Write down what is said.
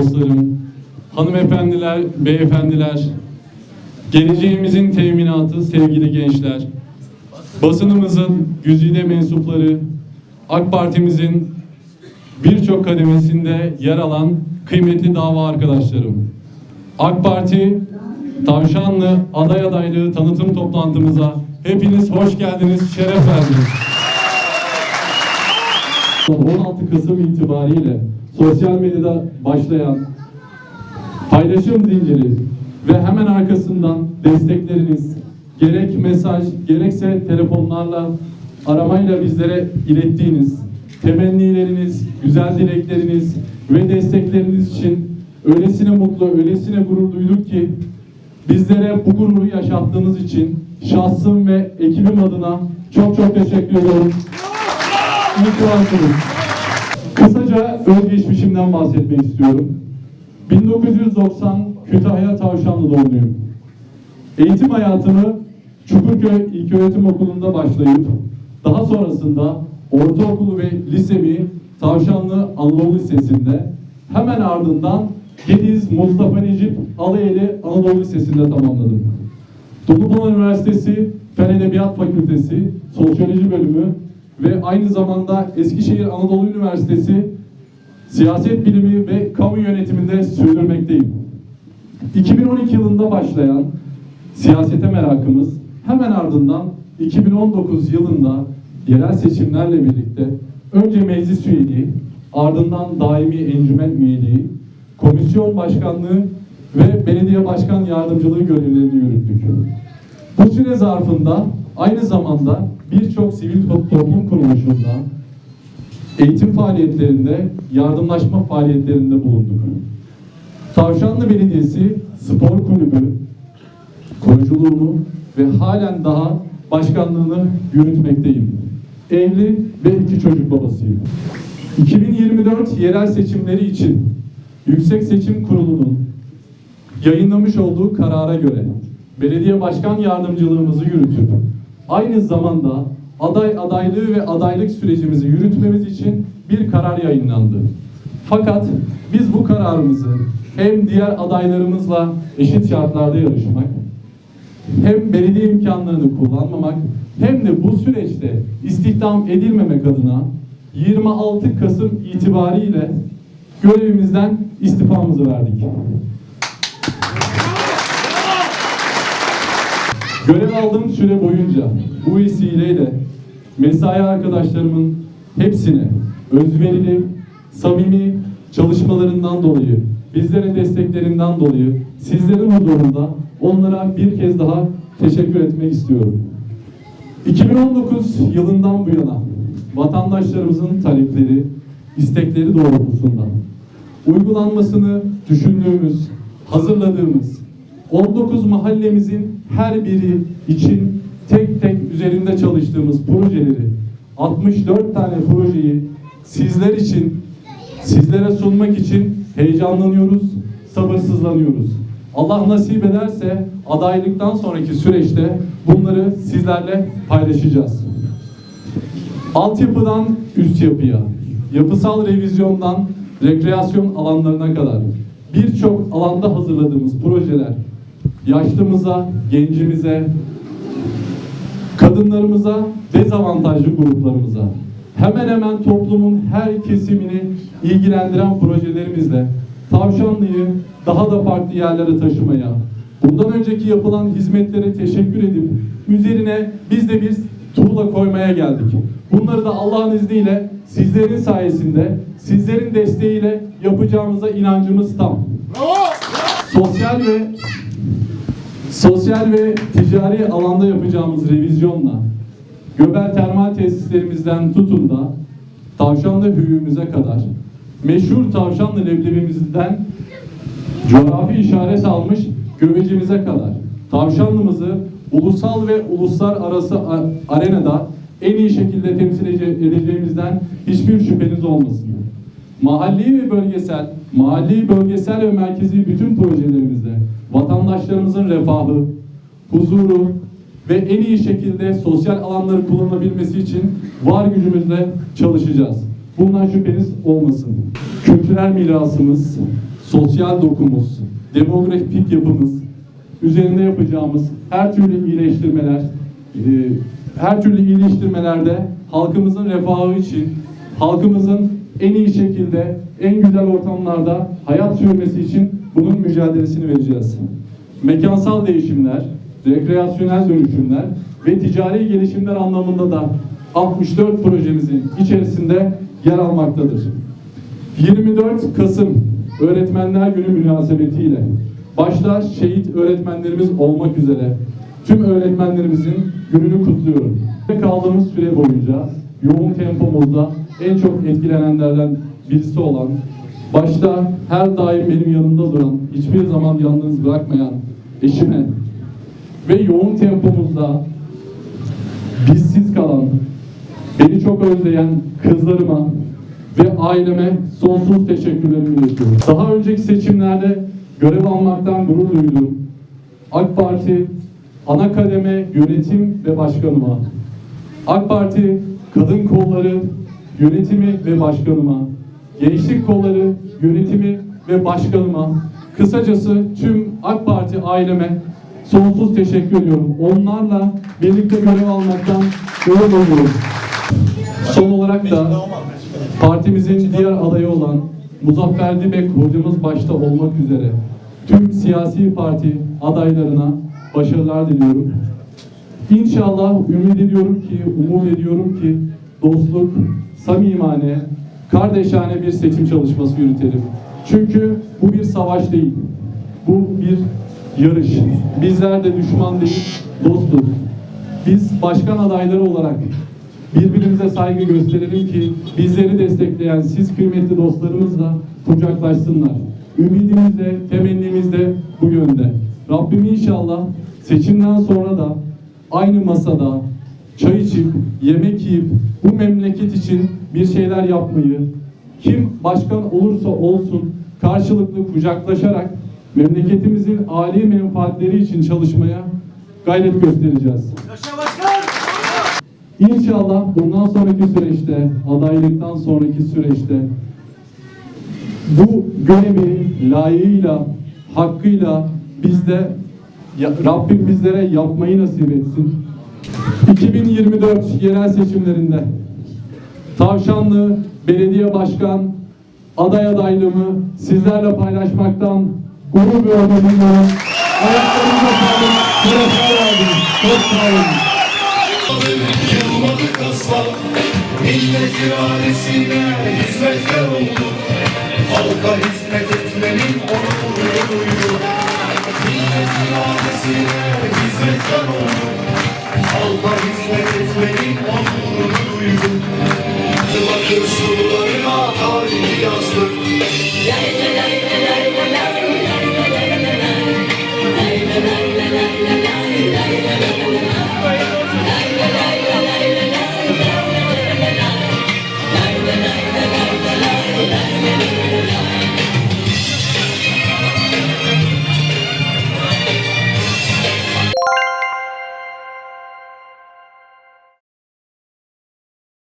dostlarım, hanımefendiler, beyefendiler, geleceğimizin teminatı sevgili gençler, basınımızın güzide mensupları, AK Parti'mizin birçok kademesinde yer alan kıymetli dava arkadaşlarım. AK Parti Tavşanlı aday adaylığı tanıtım toplantımıza hepiniz hoş geldiniz, şeref verdiniz. 16 Kasım itibariyle sosyal medyada başlayan paylaşım zinciri ve hemen arkasından destekleriniz gerek mesaj gerekse telefonlarla aramayla bizlere ilettiğiniz temennileriniz, güzel dilekleriniz ve destekleriniz için öylesine mutlu, öylesine gurur duyduk ki bizlere bu gururu yaşattığınız için şahsım ve ekibim adına çok çok teşekkür ediyorum. Ki varsınız. Kısaca özgeçmişimden bahsetmek istiyorum. 1990 Kütahya Tavşanlı doğumluyum. Eğitim hayatımı Çukurköy İlköğretim Okulu'nda başlayıp daha sonrasında ortaokulu ve lisemi Tavşanlı Anadolu Lisesi'nde hemen ardından Gediz Mustafa Necip Alayeli Anadolu Lisesi'nde tamamladım. Dumlupınar Üniversitesi Fen Edebiyat Fakültesi Sosyoloji Bölümü ve aynı zamanda Eskişehir Anadolu Üniversitesi Siyaset Bilimi ve Kamu Yönetiminde sürdürmekteyim. 2012 yılında başlayan siyasete merakımız hemen ardından 2019 yılında yerel seçimlerle birlikte önce meclis üyeliği, ardından daimi encümen üyeliği, komisyon başkanlığı ve belediye başkan yardımcılığı görevlerini yürüttük. Bu süre zarfında aynı zamanda birçok sivil to- toplum kuruluşunda eğitim faaliyetlerinde, yardımlaşma faaliyetlerinde bulunduk. Tavşanlı Belediyesi Spor Kulübü kuruculuğunu ve halen daha başkanlığını yürütmekteyim. Evli ve iki çocuk babasıyım. 2024 yerel seçimleri için Yüksek Seçim Kurulu'nun yayınlamış olduğu karara göre belediye başkan yardımcılığımızı yürütüp aynı zamanda aday adaylığı ve adaylık sürecimizi yürütmemiz için bir karar yayınlandı. Fakat biz bu kararımızı hem diğer adaylarımızla eşit şartlarda yarışmak, hem belediye imkanlarını kullanmamak hem de bu süreçte istihdam edilmemek adına 26 Kasım itibariyle görevimizden istifamızı verdik. Görev aldığım süre boyunca bu vesileyle mesai arkadaşlarımın hepsine özverili, samimi çalışmalarından dolayı, bizlere desteklerinden dolayı sizlerin huzurunda onlara bir kez daha teşekkür etmek istiyorum. 2019 yılından bu yana vatandaşlarımızın talepleri, istekleri doğrultusunda uygulanmasını düşündüğümüz, hazırladığımız 19 mahallemizin her biri için tek tek üzerinde çalıştığımız projeleri 64 tane projeyi sizler için sizlere sunmak için heyecanlanıyoruz, sabırsızlanıyoruz. Allah nasip ederse adaylıktan sonraki süreçte bunları sizlerle paylaşacağız. Altyapıdan üst yapıya, yapısal revizyondan rekreasyon alanlarına kadar birçok alanda hazırladığımız projeler yaşlımıza, gencimize, kadınlarımıza, dezavantajlı gruplarımıza hemen hemen toplumun her kesimini ilgilendiren projelerimizle Tavşanlı'yı daha da farklı yerlere taşımaya, bundan önceki yapılan hizmetlere teşekkür edip üzerine biz de bir tuğla koymaya geldik. Bunları da Allah'ın izniyle sizlerin sayesinde, sizlerin desteğiyle yapacağımıza inancımız tam. Sosyal ve sosyal ve ticari alanda yapacağımız revizyonla Göbel termal tesislerimizden tutun da Tavşanlı hüyümüze kadar meşhur Tavşanlı leblebimizden coğrafi işaret almış göbecimize kadar Tavşanlımızı ulusal ve uluslararası arenada en iyi şekilde temsil ede- edeceğimizden hiçbir şüpheniz olmasın. Mahalli ve bölgesel, mahalli, bölgesel ve merkezi bütün projelerimizde vatandaşlarımızın refahı, huzuru ve en iyi şekilde sosyal alanları kullanabilmesi için var gücümüzle çalışacağız. Bundan şüpheniz olmasın. Kültürel mirasımız, sosyal dokumuz, demografik yapımız, üzerinde yapacağımız her türlü iyileştirmeler, e, her türlü iyileştirmelerde halkımızın refahı için, halkımızın en iyi şekilde, en güzel ortamlarda hayat sürmesi için bunun mücadelesini vereceğiz. Mekansal değişimler, rekreasyonel dönüşümler ve ticari gelişimler anlamında da 64 projemizin içerisinde yer almaktadır. 24 Kasım Öğretmenler Günü münasebetiyle başta şehit öğretmenlerimiz olmak üzere tüm öğretmenlerimizin gününü kutluyorum. Kaldığımız süre boyunca yoğun tempomuzda en çok etkilenenlerden birisi olan, başta her daim benim yanımda duran, hiçbir zaman yalnız bırakmayan eşime ve yoğun tempomuzda bizsiz kalan, beni çok özleyen kızlarıma ve aileme sonsuz teşekkürlerimi iletiyorum. Daha önceki seçimlerde görev almaktan gurur duydum. AK Parti ana kademe yönetim ve başkanıma, AK Parti kadın kolları yönetimi ve başkanıma, gençlik kolları yönetimi ve başkanıma, kısacası tüm AK Parti aileme sonsuz teşekkür ediyorum. Onlarla birlikte görev almaktan gurur duyuyorum. Son olarak da partimizin diğer adayı olan Muzaffer Dibek hocamız başta olmak üzere tüm siyasi parti adaylarına başarılar diliyorum. İnşallah ümit ediyorum ki, umut ediyorum ki dostluk, samimane, kardeşane bir seçim çalışması yürütelim. Çünkü bu bir savaş değil. Bu bir yarış. Bizler de düşman değil, dostuz. Biz başkan adayları olarak birbirimize saygı gösterelim ki bizleri destekleyen siz kıymetli dostlarımızla kucaklaşsınlar. Ümidimiz de, temennimiz de bu yönde. Rabbim inşallah seçimden sonra da aynı masada çay içip, yemek yiyip bu memleket için bir şeyler yapmayı, kim başkan olursa olsun karşılıklı kucaklaşarak memleketimizin âli menfaatleri için çalışmaya gayret göstereceğiz. İnşallah bundan sonraki süreçte, adaylıktan sonraki süreçte bu görevi layığıyla, hakkıyla bizde ya- Rabbim bizlere yapmayı nasip etsin. 2024 yerel seçimlerinde Tavşanlı Belediye Başkan aday adaylığımı sizlerle paylaşmaktan gurur ve onur duyuyorum. Ayaklarınıza sağlık. Şerefler verdiniz. Çok sağ olun. Yılmadık asla Millet iradesine hizmetkar olduk Halka hizmet etmenin onurunu duyduk Millet iradesine hizmetkar olduk Halka hizmet etmenin onurunu duyduk Bakır surlarına tarihi yazdık